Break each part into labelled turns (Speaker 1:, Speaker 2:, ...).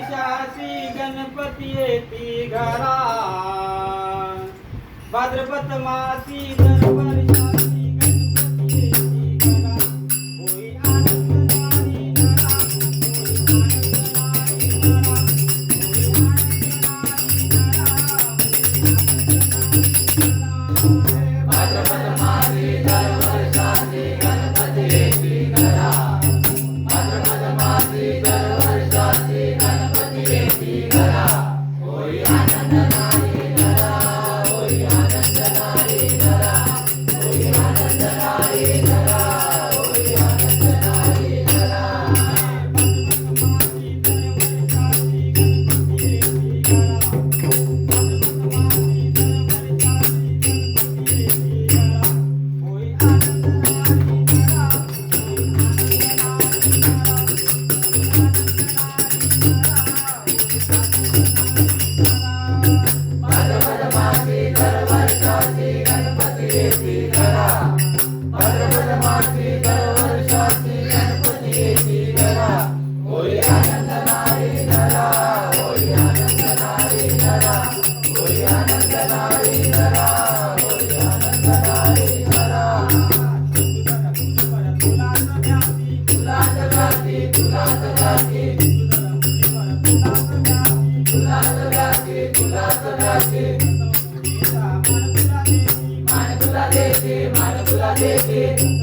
Speaker 1: वर्षाची गणपती येती घरा भाद्रपद मासी दर பரபதமாக்கி beber.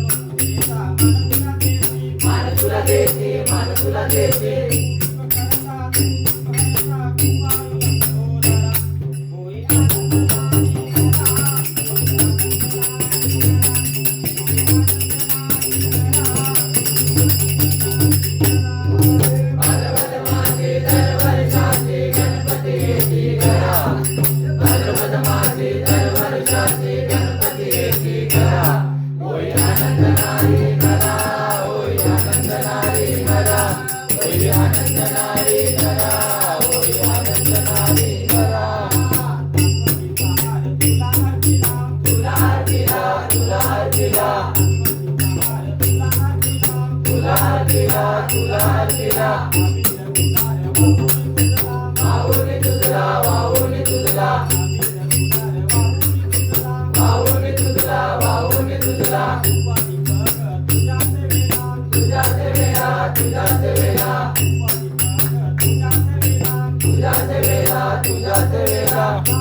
Speaker 2: terça-feira.